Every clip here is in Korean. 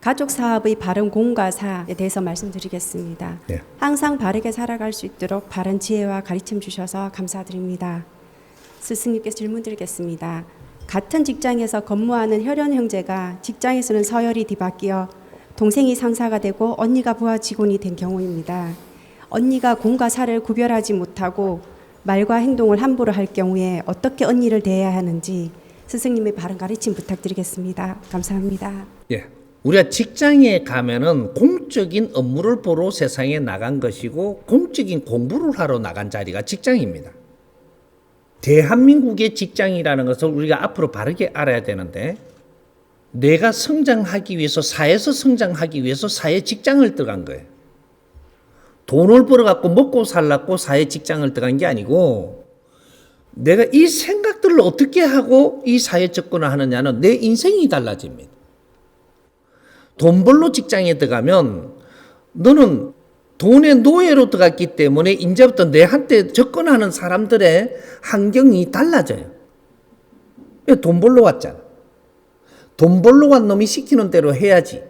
가족 사업의 바른 공과사에 대해서 말씀드리겠습니다. 예. 항상 바르게 살아갈 수 있도록 바른 지혜와 가르침 주셔서 감사드립니다. 스승님께 질문 드리겠습니다. 같은 직장에서 근무하는 혈연 형제가 직장에서는 서열이 뒤바뀌어 동생이 상사가 되고 언니가 부하 직원이 된 경우입니다. 언니가 공과 사를 구별하지 못하고 말과 행동을 함부로 할 경우에 어떻게 언니를 대해야 하는지 스승님의 바른 가르침 부탁드리겠습니다. 감사합니다. 예. 우리가 직장에 가면은 공적인 업무를 보러 세상에 나간 것이고 공적인 공부를 하러 나간 자리가 직장입니다. 대한민국의 직장이라는 것을 우리가 앞으로 바르게 알아야 되는데 내가 성장하기 위해서 사회에서 성장하기 위해서 사회 직장을 들어간 거예요. 돈을 벌어갖고 먹고 살라고 사회 직장을 들어간 게 아니고 내가 이 생각들을 어떻게 하고 이 사회 접근을 하느냐는 내 인생이 달라집니다. 돈 벌러 직장에 들어가면 너는 돈의 노예로 들어갔기 때문에 이제부터 내한테 접근하는 사람들의 환경이 달라져요. 왜돈 벌러 왔잖아. 돈 벌러 간 놈이 시키는 대로 해야지.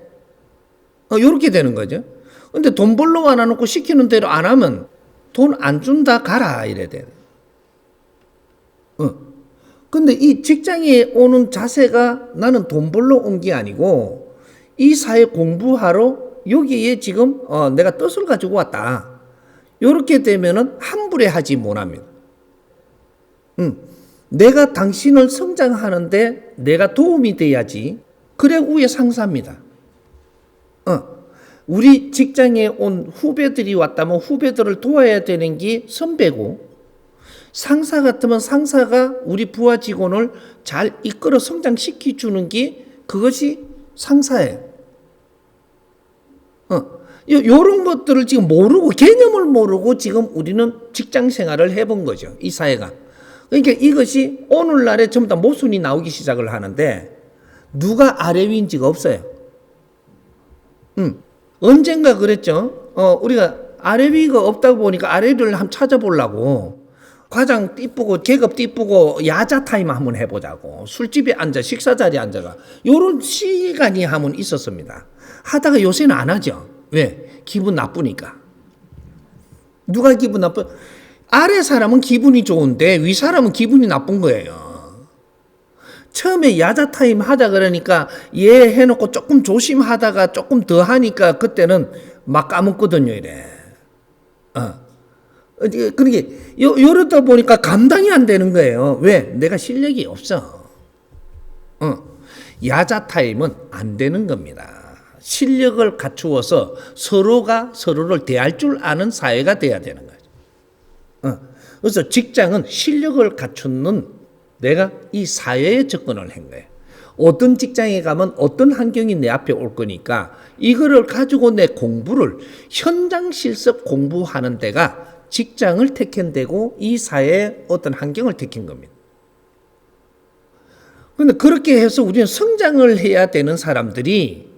어, 요렇게 되는 거죠. 근데 돈 벌러 와놔놓고 시키는 대로 안 하면 돈 안 준다 가라 이래 돼. 어. 근데 이 직장에 오는 자세가 나는 돈 벌러 온 게 아니고 이 사회 공부하러 여기에 지금 어, 내가 뜻을 가지고 왔다. 요렇게 되면은 함부로 하지 못합니다. 음, 내가 당신을 성장하는데 내가 도움이 돼야지. 그래 위에 상사입니다. 어, 우리 직장에 온 후배들이 왔다면 후배들을 도와야 되는 게 선배고 상사 같으면 상사가 우리 부하 직원을 잘 이끌어 성장시켜 주는 게 그것이 상사예요. 어, 요, 요런 것들을 지금 모르고 개념을 모르고 지금 우리는 직장 생활을 해본 거죠. 이 사회가. 그러니까 이것이 오늘날에 전부 다 모순이 나오기 시작을 하는데 누가 아래 위인지가 없어요. 음, 언젠가 그랬죠. 어, 우리가 아래 위가 없다고 보니까 아래 위를 한번 찾아보려고 과장 띠쁘고 계급 띠쁘고 야자 타임 한번 해보자고 술집에 앉아 식사 자리에 앉아가 요런 시간이 한번 있었습니다. 하다가 요새는 안 하죠. 왜? 기분 나쁘니까. 누가 기분 나빠? 아래 사람은 기분이 좋은데 위 사람은 기분이 나쁜 거예요. 처음에 야자 타임 하자 그러니까 얘 해놓고 조금 조심하다가 조금 더 하니까 그때는 막 까먹거든요 이래. 어. 그러게 요 요러다 보니까 감당이 안 되는 거예요. 왜? 내가 실력이 없어. 어. 야자 타임은 안 되는 겁니다. 실력을 갖추어서 서로가 서로를 대할 줄 아는 사회가 돼야 되는 거죠. 어. 그래서 직장은 실력을 갖추는 내가 이 사회에 접근을 한 거예요. 어떤 직장에 가면 어떤 환경이 내 앞에 올 거니까 이거를 가지고 내 공부를 현장 실습 공부하는 데가 직장을 택한 데고 이 사회의 어떤 환경을 택한 겁니다. 근데 그렇게 해서 우리는 성장을 해야 되는 사람들이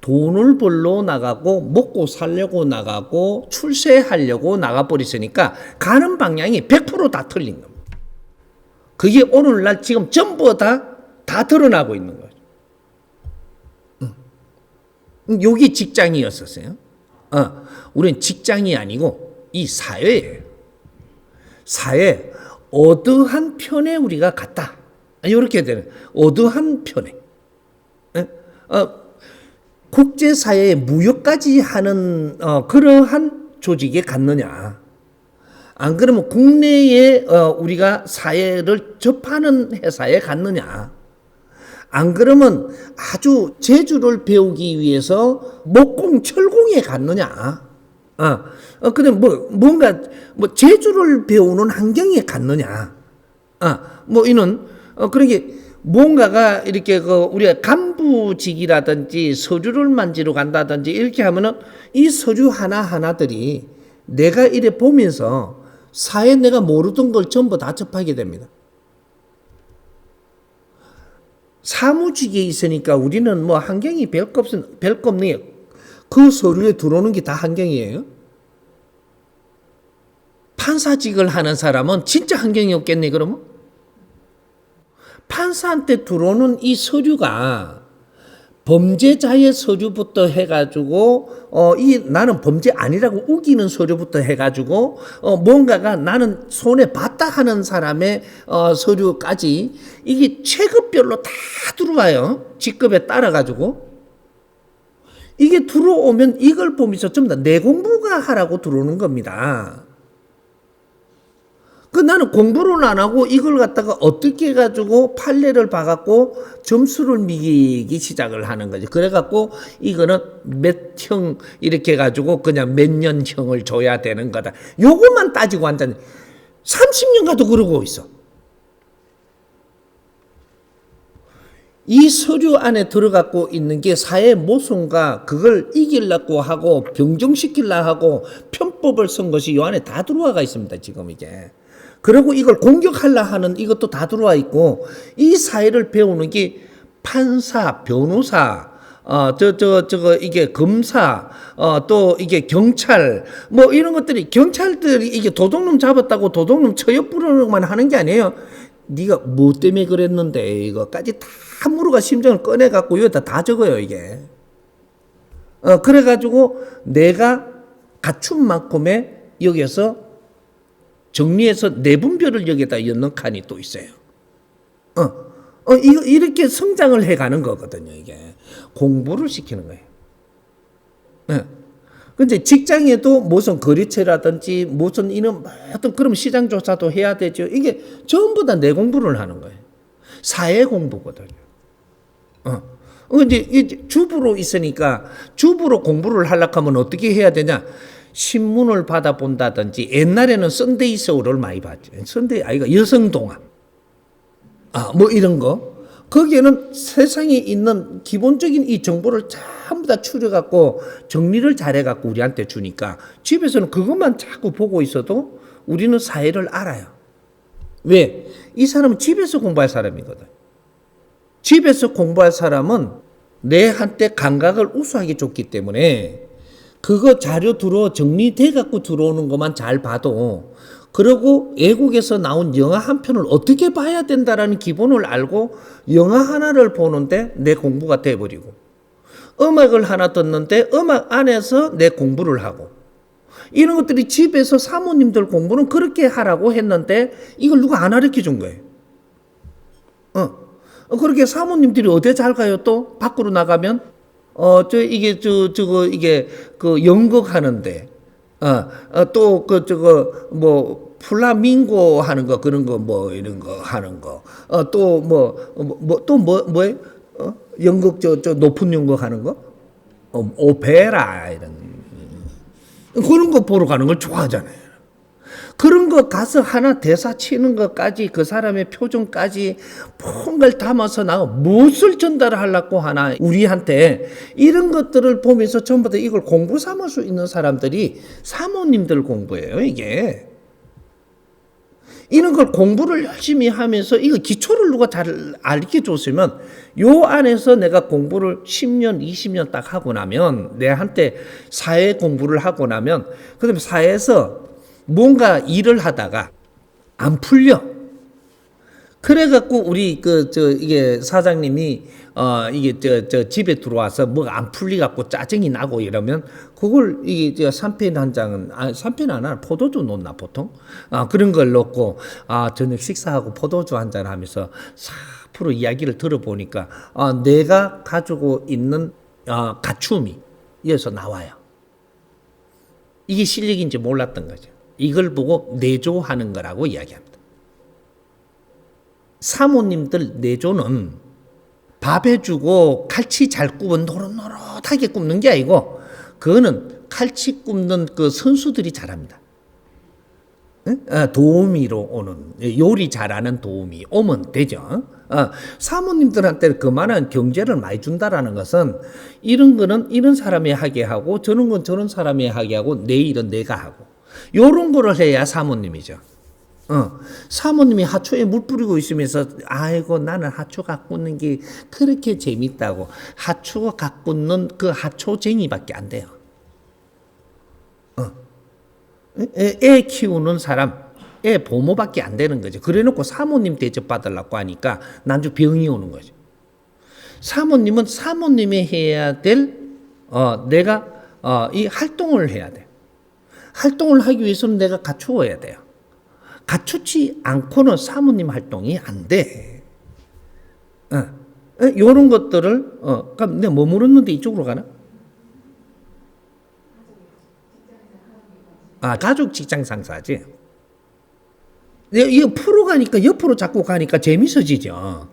돈을 벌러 나가고 먹고 살려고 나가고 출세하려고 나가버렸으니까 가는 방향이 100%다 틀린 겁니다. 그게 오늘날 지금 전부 다 다 드러나고 있는 거죠. 음. 여기 직장이었었어요. 어, 우리는 직장이 아니고 이 사회예요. 사회 어떠한 편에 우리가 갔다. 이렇게 되는 어떠한 편에. 예? 어, 국제사회에 무역까지 하는 어, 그러한 조직에 갔느냐. 안 그러면 국내에 어, 우리가 사회를 접하는 회사에 갔느냐. 안 그러면 아주 재주를 배우기 위해서 목공 철공에 갔느냐. 어, 어, 근데 뭐, 뭔가, 뭐, 재주를 배우는 환경에 갔느냐. 아, 뭐, 이는, 어, 그러게, 뭔가가 이렇게 그, 우리가 간부직이라든지 서류를 만지러 간다든지 이렇게 하면은 이 서류 하나하나들이 내가 이래 보면서 사회 내가 모르던 걸 전부 다 접하게 됩니다. 사무직에 있으니까 우리는 뭐 환경이 별거 없, 별거 없네요. 그 서류에 들어오는 게 다 환경이에요. 판사직을 하는 사람은 진짜 환경이 없겠네, 그러면? 판사한테 들어오는 이 서류가 범죄자의 서류부터 해가지고 어 이 나는 범죄 아니라고 우기는 서류부터 해가지고 어 뭔가가 나는 손에 봤다 하는 사람의 어 서류까지 이게 체급별로 다 들어와요 직급에 따라 가지고 이게 들어오면 이걸 보면서 다내 공부가 하라고 들어오는 겁니다. 그 나는 공부를 안 하고 이걸 갖다가 어떻게 해가지고 판례를 봐갖고 점수를 매기기 시작을 하는 거지. 그래갖고 이거는 몇 형 이렇게 해가지고 그냥 몇 년형을 줘야 되는 거다. 요것만 따지고 완전히 30년 가도 그러고 있어. 이 서류 안에 들어갖고 있는 게 사회 모순과 그걸 이기려고 하고 병정시키려 하고 편법을 쓴 것이 이 안에 다 들어와가 있습니다. 지금 이게. 그리고 이걸 공격하려 하는 이것도 다 들어와 있고 이 사회를 배우는 게 판사, 변호사, 어, 저, 저, 저거, 이게 검사, 어, 또 이게 경찰, 뭐 이런 것들이, 경찰들이 이게 도둑놈 잡았다고 도둑놈 처형 부르는만 하는 게 아니에요. 네가 뭐 때문에 그랬는데 이거까지 다 무르가 심정을 꺼내 갖고 여기다 다 적어요 이게. 어 그래 가지고 내가 갖춘 만큼의 여기에서 정리해서 내분별을 여기다 였는 칸이 또 있어요. 어, 어 이거 이렇게 성장을 해 가는 거거든요 이게 공부를 시키는 거예요. 예. 근데 직장에도 무슨 거래처라든지 무슨 이런 어떤 그런 시장 조사도 해야 되죠. 이게 전부 다 내 공부를 하는 거예요. 사회 공부거든요. 어. 어, 이제 이제 주부로 있으니까 주부로 공부를 하려고 하면 어떻게 해야 되냐? 신문을 받아본다든지 옛날에는 썬데이 서울을 많이 봤죠. 썬데이 아이가 여성동화. 아, 뭐 이런 거. 거기에는 세상에 있는 기본적인 이 정보를 전부 다 추려갖고 정리를 잘해갖고 우리한테 주니까 집에서는 그것만 자꾸 보고 있어도 우리는 사회를 알아요. 왜? 이 사람은 집에서 공부할 사람이거든. 집에서 공부할 사람은 내 한때 감각을 우수하게 줬기 때문에 그거 자료 들어 정리돼 갖고 들어오는 것만 잘 봐도 그리고 외국에서 나온 영화 한 편을 어떻게 봐야 된다라는 기본을 알고 영화 하나를 보는데 내 공부가 돼버리고 음악을 하나 듣는데 음악 안에서 내 공부를 하고 이런 것들이 집에서 사모님들 공부는 그렇게 하라고 했는데 이걸 누가 안 가르쳐 준 거예요. 어. 어, 그렇게 사모님들이 어디 잘 가요 또 밖으로 나가면 어 저 이게 저 저거 이게 그 연극 하는데 어또 그 저거 뭐 플라밍고 하는 거 그런 거 뭐 이런 거 하는 거 어 또 뭐 뭐 또 뭐 뭐에? 어? 연극 저 저 높은 연극 하는 거? 어, 오페라 이런. 그런 거 보러 가는 걸 좋아하잖아요. 그런 거 가서 하나 대사 치는 것까지 그 사람의 표정까지 뭔가를 담아서 나가 무엇을 전달하려고 하나 우리한테. 이런 것들을 보면서 전부 다 이걸 공부 삼을 수 있는 사람들이 사모님들 공부예요 이게. 이런 걸 공부를 열심히 하면서 이거 기초를 누가 잘 알게 줬으면 요 안에서 내가 공부를 10년, 20년 딱 하고 나면 내 한때 사회 공부를 하고 나면 그다음에 사회에서 뭔가 일을 하다가 안 풀려. 그래갖고 우리 그 저 이게 사장님이 어 이게 저 저 집에 들어와서 뭐가 안 풀리 갖고 짜증이 나고 이러면 그걸 이게 저 삼펜 한 장은 아 삼펜 하나 포도주 놓나 보통 아 그런 걸 넣고 아 저녁 식사하고 포도주 한 잔 하면서 사 프로 이야기를 들어보니까 아 내가 가지고 있는 어 갖춤이 여기서 나와요. 이게 실력인지 몰랐던 거죠. 이걸 보고 내조하는 거라고 이야기합니다. 사모님들 내조는 밥 해주고 칼치 잘 굽은 노릇노릇하게 굽는 게 아니고 그거는 칼치 굽는 그 선수들이 잘합니다. 응? 어, 도우미로 오는 요리 잘하는 도우미 오면 되죠. 어, 사모님들한테 그만한 경제를 많이 준다라는 것은 이런 거는 이런 사람이 하게 하고 저런 건 저런 사람이 하게 하고 내 일은 내가 하고 요런 거를 해야 사모님이죠. 어, 사모님이 하초에 물 뿌리고 있으면서 아이고 나는 하초 가꾸는 게 그렇게 재밌다고 하초 가꾸는 그 하초쟁이밖에 안 돼요. 어. 애, 애 키우는 사람, 애 보모밖에 안 되는 거죠. 그래놓고 사모님 대접 받으려고 하니까 난주 병이 오는 거죠. 사모님은 사모님이 해야 될 어, 내가 어, 이 활동을 해야 돼. 활동을 하기 위해서는 내가 갖추어야 돼요. 갖추지 않고는 사모님 활동이 안 돼. 어. 어, 요런 것들을 어, 그럼 내가 뭐 물었는데 이쪽으로 가나? 아, 가족 직장 상사지. 이- 이거 풀어 가니까 옆으로 자꾸 가니까 재밌어지죠.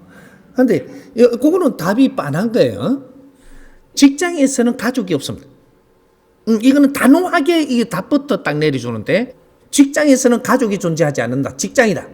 근데 이- 그거는 답이 빤한 거예요. 직장에서는 가족이 없습니다. 음, 이거는 단호하게 이 답부터 딱 내려주는데 직장에서는 가족이 존재하지 않는다. 직장이다.